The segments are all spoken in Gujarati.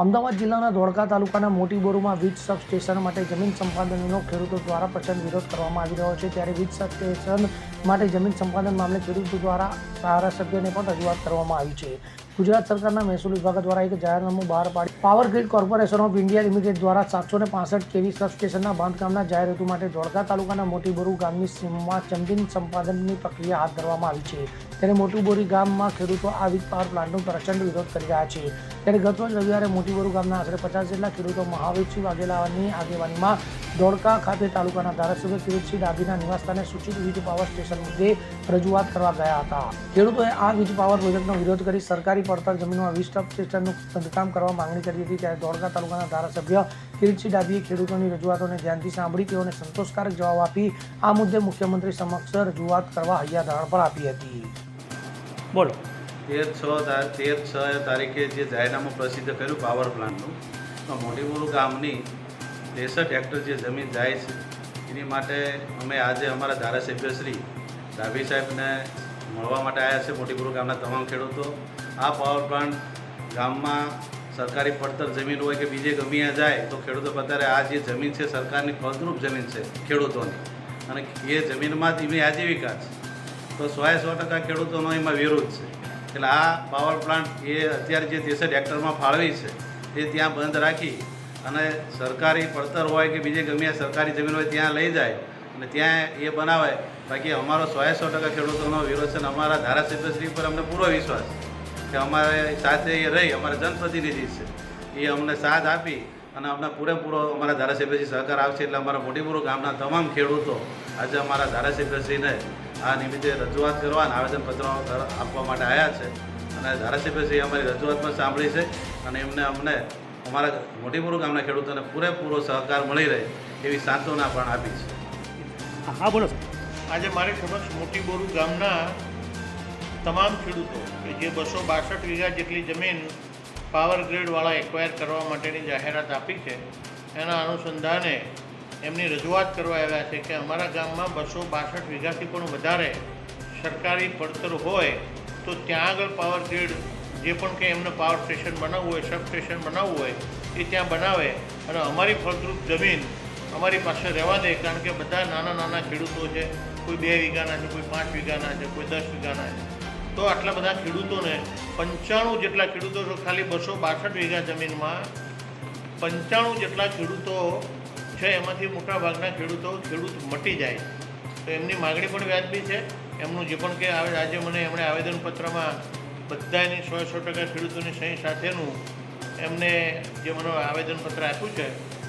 અમદાવાદ જિલ્લાના ધોળકા તાલુકાના મોટી બોરુમાં વીજ સબ સ્ટેશન માટે જમીન સંપાદનનો ખેડૂતો દ્વારા પ્રચંડ વિરોધ કરવામાં આવી રહ્યો છે. ત્યારે વીજ સબ માટે જમીન સંપાદન મામલે ખેડૂતો દ્વારા ધારાસભ્યને પણ રજૂઆત કરવામાં આવી છે. ગુજરાત સરકારના મહેસૂલ વિભાગ દ્વારા એક જાહેરનામું બહાર પાડી power grid corporation of India limited દ્વારા સાતસો ને પાસઠ કેવી સબસ્ટેશનના બાંધકામના જાહેર હેતુ માટે ધોળકા તાલુકાના મોટી બોરુ ગામની સીમમાં જમીન સંપાદનની પ્રક્રિયા હાથ ધરવામાં આવી છે. ત્યારે મોટી બોરી ગામમાં ખેડૂતો આ વીજ પાવર પ્લાન્ટનો પ્રચંડ વિરોધ કરી રહ્યા છે. ત્યારે ગતરોજ રવિવારે મોટીબોરુ ગામના આશરે પચાસ જેટલા ખેડૂતો મહાવીરસિંહ વાઘેલાની આગેવાનીમાં ધોળકા ખાતે તાલુકાના ધારાસભ્ય કિરીટસિંહ ડાભીના નિવાસસ્થાને સૂચિત વીજ પાવર સ્ટેશન મુદ્દે રજૂઆત કરવા ગયા હતા. ખેડૂતોએ આ વીજ પાવર પ્રોજેક્ટનો વિરોધ કરી સરકારી પડતર જમીનમાં વીજ સ્ટેશનનું બંધકામ કરવા માંગણી કરી હતી ત્યારે ધોળકા તાલુકાના ધારાસભ્ય કિરીટસિંહ ડાભીએ ખેડૂતોની રજૂઆતોને ધ્યાનથી સાંભળી તેઓને સંતોષકારક જવાબ આપી આ મુદ્દે મુખ્યમંત્રી સમક્ષ રજૂઆત કરવા હૈયાધારણ પણ આપી હતી. બોલો. તેર છ તેર છ તારીખે જે જાહેરનામું પ્રસિદ્ધ કર્યું, પાવર પ્લાન્ટનું. તો મોટી ગામની ત્રેસઠ હેક્ટર જે જમીન જાય છે, એની માટે અમે આજે અમારા ધારાસભ્ય શ્રી ડાભી સાહેબને મળવા માટે આવ્યા છે મોટી ગામના તમામ ખેડૂતો. આ પાવર પ્લાન્ટ ગામમાં સરકારી પડતર જમીન હોય કે બીજે ગમે ત્યાં જાય, તો ખેડૂતો અત્યારે આ જે જમીન છે, સરકારની ફળદ્રુપ જમીન છે, ખેડૂતોની. અને એ જમીનમાં જ એમની આજીવિકા છે. તો સોએ સો ટકા ખેડૂતોનો એમાં વિરોધ છે. એટલે આ પાવર પ્લાન્ટ એ અત્યારે જે ત્રેસઠ હેક્ટરમાં ફાળવી છે, એ ત્યાં બંધ રાખી અને સરકારી પડતર હોય કે બીજે ગમે સરકારી જમીન હોય ત્યાં લઈ જાય અને ત્યાં એ બનાવે બાકી અમારો સોએ સો ટકા ખેડૂતોનો વિરોધ છે અને અમારા ધારાસભ્યશ્રી પર અમને પૂરો વિશ્વાસ કે અમારે સાથે એ રહી, અમારા જનપ્રતિનિધિ છે. એ અમને સાથ આપી અને અમને પૂરેપૂરો અમારા ધારાસભ્યશ્રી સહકાર આવશે એટલે અમારા મોટીપુરો ગામના તમામ ખેડૂતો, આજે અમારા ધારાસભ્યશ્રીને આ નિમિત્તે રજૂઆત કરવા અને આવેદનપત્રો આપવા માટે આવ્યા છે. અને ધારાસભ્યશ્રીએ અમારી રજૂઆત પણ સાંભળી છે અને એમને અમને અમારા મોટીપુરો ગામના ખેડૂતોને પૂરેપૂરો સહકાર મળી રહે એવી સાંત્વના પણ આપી છે. હા બોલો આજે મારી સમક્ષ મોટી બોરુ ગામના તમામ ખેડૂતો કે જે બસો બાસઠ વીઘા જેટલી જમીન પાવર ગ્રેડવાળા એક્વાયર કરવા માટેની જાહેરાત આપી છે એના અનુસંધાને એમની રજૂઆત કરવા આવ્યા છે કે અમારા ગામમાં બસો બાસઠ વીઘાથી પણ વધારે સરકારી પડતર હોય તો ત્યાં આગળ પાવર ગ્રીડ જે પણ કંઈ એમને પાવર સ્ટેશન બનાવવું હોય સબ સ્ટેશન બનાવવું હોય, એ ત્યાં બનાવે અને અમારી ફળદ્રુપ જમીન અમારી પાસે રહેવા દે કારણ કે બધા નાના નાના ખેડૂતો છે, કોઈ બે વીઘાના છે, કોઈ પાંચ વીઘાના છે, કોઈ દસ વીઘાના છે. તો આટલા બધા ખેડૂતોને પંચાણું જેટલા ખેડૂતો ખાલી બસો બાસઠ વીઘા જમીનમાં પંચાણું જેટલા ખેડૂતો છે એમાંથી મોટા ભાગના ખેડૂતો, ખેડૂત મટી જાય. તો એમની માગણી પણ વ્યાજબી છે. એમનું જે પણ કે આવે આજે મને એમણે આવેદનપત્રમાં બધાની સો સો ટકા ખેડૂતોની સહી સાથેનું એમને જે મને આવેદનપત્ર આપ્યું છે,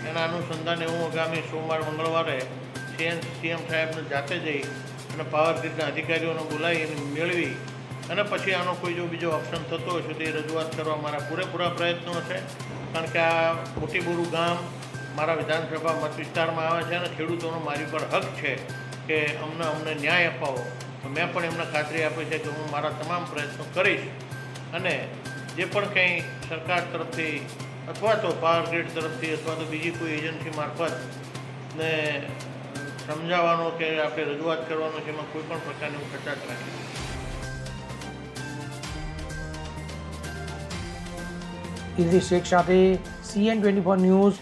એના અનુસંધાને હું આગામી સોમવાર, મંગળવારે સીએમ સીએમ સાહેબને જાતે જઈ અને પાવર ગ્રીડના અધિકારીઓને બોલાવી અને મેળવી અને પછી આનો કોઈ જો બીજો ઓપ્શન થતો હોય તો તે રજૂઆત કરવા મારા પૂરેપૂરા પ્રયત્નો છે. કારણ કે આ મોટી બોરું ગામ મારા વિધાનસભા મત વિસ્તારમાં આવે છે અને ખેડૂતોનો મારી પર હક છે કે અમને અમને ન્યાય અપાવો. તો મેં પણ એમને ખાતરી આપી છે કે હું મારા તમામ પ્રયત્નો કરીશ અને જે પણ કંઈ સરકાર તરફથી અથવા તો પાવર ગ્રીડ તરફથી અથવા તો બીજી કોઈ એજન્સી મારફત ને સમજાવવાનો કે આપણે રજૂઆત કરવાનો છે એમાં કોઈ પણ પ્રકારની હું કચાશ રાખીશ ઇદ્રિસ શેખ સાથે CN twenty four news